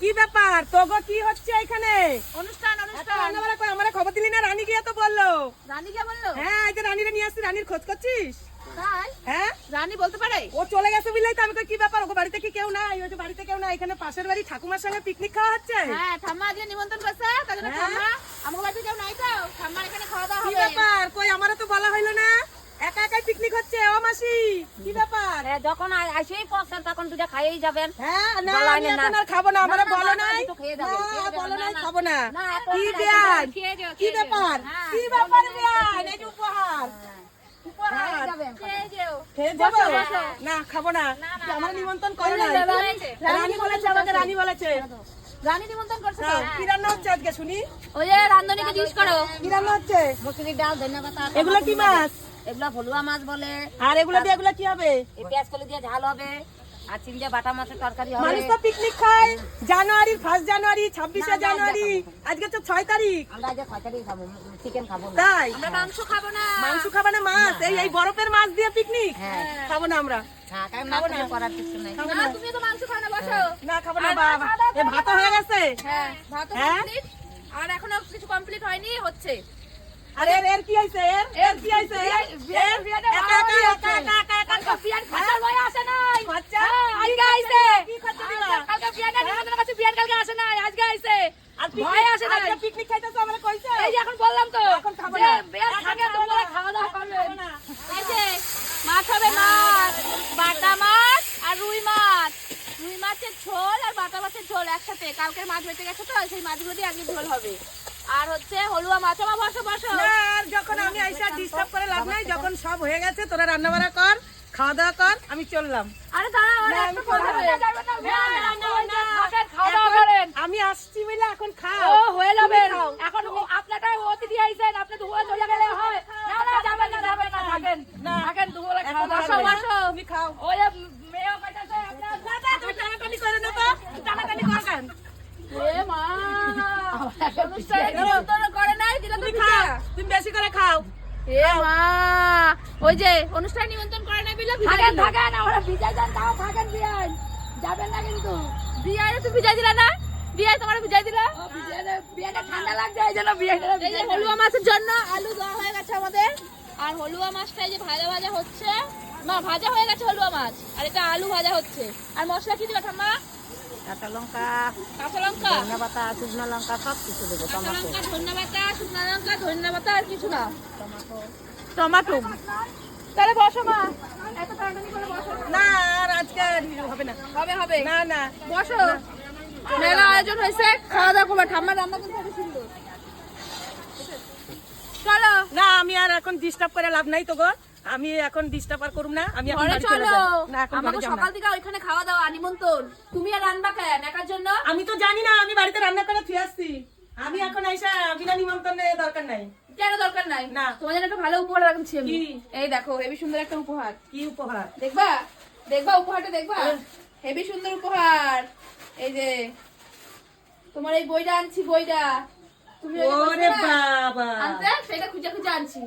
কি ব্যাপার? তোগো কি হচ্ছে এখানে? অনুষ্ঠান অনুষ্ঠান। রান্নাবাড়া আমার খবর দিলি না? রানী গিয়ে তো বলল। রানী কে বলল? হ্যাঁ এই যে রানীরে নিয়ে আসছি রানীর খোঁজ করছিস? হ্যাঁ? রানী বলতে পারে? ও চলে গেছে বুঝলেই তো আমি কি ব্যাপার? ওকে বাড়িতে কি কেউ নাই? ওই বাড়িতে কেউ নাই এখানে পাশের বাড়ি ঠাকুমার সঙ্গে পিকনিক খাওয়া হচ্ছে? হ্যাঁ ঠাম্মা আজকে নিমন্ত্রণ করছে তার জন্য হ্যাঁ? ঠাম্মা আমার বাড়িতে কেউ নাই তো ঠাম্মার এখানে খাওয়া দাওয়া কি হবে ব্যাপার কই আমারও তো বলা হইল না একা একাই পিকনিক হচ্ছে ও মাসি কি ব্যাপার? হ্যাঁ, যখন আসেই পড়ছেন তখন দুটা খাইয়েই যাবেন। হ্যাঁ না আমি এখন আর খাব না। আমরা বলো নাই। বলো নাই খাব না। কি বিয়ান? কি ব্যাপার? হ্যাঁ, কি ব্যাপার বিয়ান? এই উপহার। না খাব না। আমার নিমন্ত্রণ করে না, রানী বলেছে। আমাকে রানী বলেছে। রানী নিমন্ত্রণ করছে হ্যাঁ, কি রান্না হচ্ছে আজকে শুনি? ওই যে রান্ধনীকে জিজ্ঞেস করো। কি রান্না হচ্ছে? মুসুরির ডাল ধন্যবাদ এগুলো কি মাছ? এগুলো ভলুয়া মাছ বলে। আর এগুলো দিয়ে এগুলো কি হবে? এই পেঁয়াজ কলি দিয়ে ঝাল হবে আর চিংড়ি বাটা মাছের তরকারি হবে। মানুষ তো পিকনিক খায়। জানুয়ারির ফার্স্ট জানুয়ারি ছাব্বিশে জানুয়ারি। আজকে তো ছয় তারিখ। আমরা আজকে খয়তারি খাব চিকেন খাব না। তাই? আমরা মাংস খাব না। মাংস খাবে না মাছ। এই এই বরফের মাছ দিয়ে পিকনিক হ্যাঁ। খাব না আমরা। হ্যাঁ কারণ মাছ কিছু করার কিছু নাই। খাব না না। তুমি তো মাংস খাও না বসো। না খাব না আর বাবা। খাওয়া দাওয়া এ ভাত হয়ে গেছে? হ্যাঁ ভাত হ্যাঁ? কমপ্লিট আর এখনও কিছু কমপ্লিট হয়নি হচ্ছে। আর এর এর কি হয়েছে এর এর কি হয়েছে এর একা একা একা একা একা একা। বিয়ার খাচার বই আসে নাই। খরচা? হ্যাঁ, আজকে আইছে। কি খরচা দিবা? কালকে বিয়ারটা নিমন্ত্রণ করছে বিয়ার কালকে আসে নাই। আজকে আইছে। আর ভয় আসে নাই। আজকে পিকনিক খাইতেছো আমরা কইছে? এই যে এখন বললাম তো এখন খাব না। বিয়ার খাব তোমরা খাওয়া দাওয়া করবে। না। এই যে মাছ হবে মাছ বাটা মাছ আর রুই মাছ। রুই মাছের ঝোল আর বাটা মাছের ঝোল একসাথে। কালকের মাছ বেঁচে গেছে তো সেই মাছগুলো দিয়ে আজকে ঝোল হবে। আর হচ্ছে হলুয়া মাছ আমার বসো বসো আর যখন আমি আইসা ডিস্টার্ব করে লাভ নাই যখন সব হয়ে গেছে তোরা রান্না বান্না কর খাওয়া দাওয়া কর আমি চললাম আরে আমি আসছি বলে এখন খাও হয়ে যাবে এখন আপনারটাই অতিথি আইছেন আপনি দুপুরে চলে গেলে হয় না না যাবেন না যাবেন না থাকেন না। থাকেন এখন খাওয়া বসো বসো তুমি খাও ওই যে মেয়েও কইতাছে আপনার না, না, তুমি টানাটানি করে না তো টানাটানি কর কেন এ মা অনুষ্ঠানে নিমন্ত্রণ করে নাই দিলে তুমি বেশি করে খাও। এ মা ওই যে অনুষ্ঠান নিমন্ত্রণ করে নাই বিলে থাকেন থাকেন আমরা যান তাও থাকেন বিয়াই যাবেন না কিন্তু। বিয়াই তুমি বিজয় দিলা না? বিয়াই তোমার বিজয় দিলা? বিয়াটা ঠান্ডা লাগছে এই জন্য বিয়াই হলুয়া মাছের জন্য আলু দেওয়া হয়ে গেছে আমাদের। আর হলুয়া মাছটা এই যে ভাজা ভাজা হচ্ছে। মা ভাজা হয়ে গেছে হলুয়া মাছ। আর এটা আলু ভাজা হচ্ছে। আর মশলা কি দিবা ঠাম্মা? কাঁচা লঙ্কা কাঁচা লঙ্কা ধনিয়া পাতা শুকনো লঙ্কা সব কিছু দেবো টমাটো। ধনিয়া পাতা শুকনো লঙ্কা ধনিয়া পাতা আর কিছু না। টমাটো। তাহলে বসো মা। এত করে বসো। না আর আজকে হবে না। হবে হবে। না না। বসো। মেলা আয়োজন হয়েছে। খাওয়া দাওয়া করবে। রান্না কিন্তু খুব সুন্দর। চলো। না আমি আর এখন ডিস্টার্ব করে লাভ নাই তো গো। আমি এখন ডিস্টার্ব আর করুম না আমি এখন বাড়ি চলে চলো। না এখন আমাকে ঘরে যাব সকাল থেকে ওইখানে খাওয়া দাওয়া নিমন্ত্রণ। তুমি আর রান্না কেন? একার জন্য? আমি তো জানি না আমি বাড়িতে রান্না করে থুয়ে আসছি। আমি এখন আইসা বিনা নিমন্ত্রণে দরকার নাই। কেন দরকার নাই? না। তোমার জন্য একটা ভালো উপহার রাখছি আমি। এই দেখো হেবি সুন্দর একটা উপহার। কি উপহার? দেখবা? দেখবা উপহারটা দেখবা? হেবি সুন্দর উপহার। এই যে তোমার এই বইটা আনছি বইটা। তুমি ওরে বাবা। আনতে সেটা খুঁজে খুঁজে আনছি।